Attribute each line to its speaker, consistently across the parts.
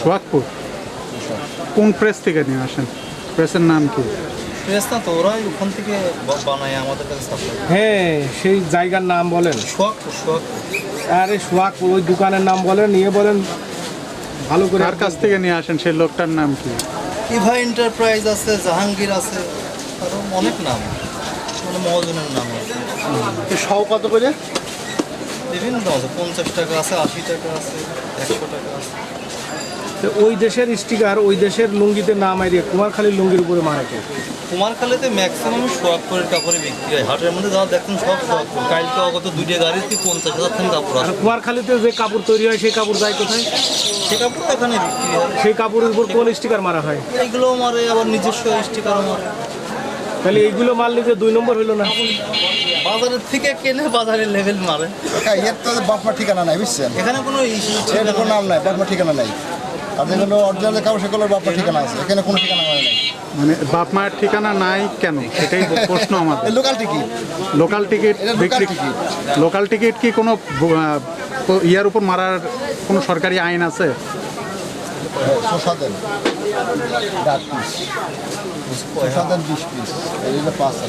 Speaker 1: সোহাগপুর কোন প্রেস থেকে নিয়ে আসেন? প্রেসের নাম কি?
Speaker 2: প্রেস না তো ওরাই ওখান থেকে বানায় আমাদের কাছে
Speaker 3: হ্যাঁ সেই জায়গার নাম বলেন। আরে সোহাগপুর ওই দোকানের নাম বলেন নিয়ে বলেন। ভালো করে
Speaker 1: কার কাছ থেকে নিয়ে আসেন? সেই লোকটার নাম কি?
Speaker 2: ইভা এন্টারপ্রাইজ আছে জাহাঙ্গীর আছে আরও অনেক নাম। মানে মহাজনের নাম আছে।
Speaker 4: সহ কত করে?
Speaker 2: বিভিন্ন দাম আছে পঞ্চাশ টাকা আছে আশি টাকা আছে একশো টাকা আছে।
Speaker 3: তো ওই দেশের স্টিকার ওই দেশের লুঙ্গিতে না মারিয়ে কুমারখালীর লুঙ্গির উপরে মারাকে
Speaker 2: কুমারখালীতে ম্যাক্সিমাম সোয়াকপুরের কাপড়ই বিক্রি হয়। হাটের মধ্যে যা দেখতেন সব সোয়াকপুর কালকে অগত দুইটা গাড়িতে পঞ্চাশ হাজার থেকে কাপড় আসে
Speaker 3: কুমারখালীতে যে কাপড় তৈরি হয় সেই কাপড় যায় কোথায়?
Speaker 2: সে কাপড় এখানে বিক্রি হয়।
Speaker 3: সেই কাপড়ের উপর কোন স্টিকার মারা হয়?
Speaker 2: এইগুলোও মারে আবার নিজস্ব স্টিকারও মারে।
Speaker 3: তাহলে এইগুলো মারলে যে দুই নম্বর হইল না।
Speaker 2: বাজারের থেকে কেনে বাজারের লেভেল মারে।
Speaker 4: এর তো বাপমা ঠিকানা নাই বুঝছেন?
Speaker 2: এখানে কোনো ইস্যু
Speaker 4: এর কোনো নাম নাই বাপমা ঠিকানা নাই। আর যেগুলো অরিজিনাল কাগজ সেগুলোর বাপমা ঠিকানা আছে এখানে কোনো ঠিকানা হয় নাই।
Speaker 1: মানে বাপ মায়ের ঠিকানা নাই কেন? সেটাই প্রশ্ন আমাদের।
Speaker 4: এই লোকাল টিকিট
Speaker 1: লোকাল টিকিট বিক্রি। লোকাল টিকিট কি কোনো ইয়ার উপর মারার কোনো সরকারি আইন আছে?
Speaker 4: শসা দেন ডাক পিস দেন বিশ পিস পাঁচ আছে।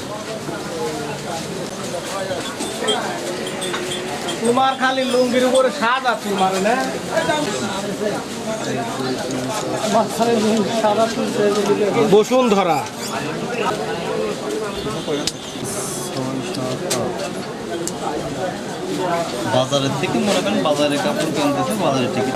Speaker 3: কুমারখালীর লুঙ্গির উপরে স্বাদ আছে মারে না? বসুন্ধরা।
Speaker 2: বাজারের থেকে মনে করেন বাজারে কাপড় কিনতেছে বাজারের টিকিট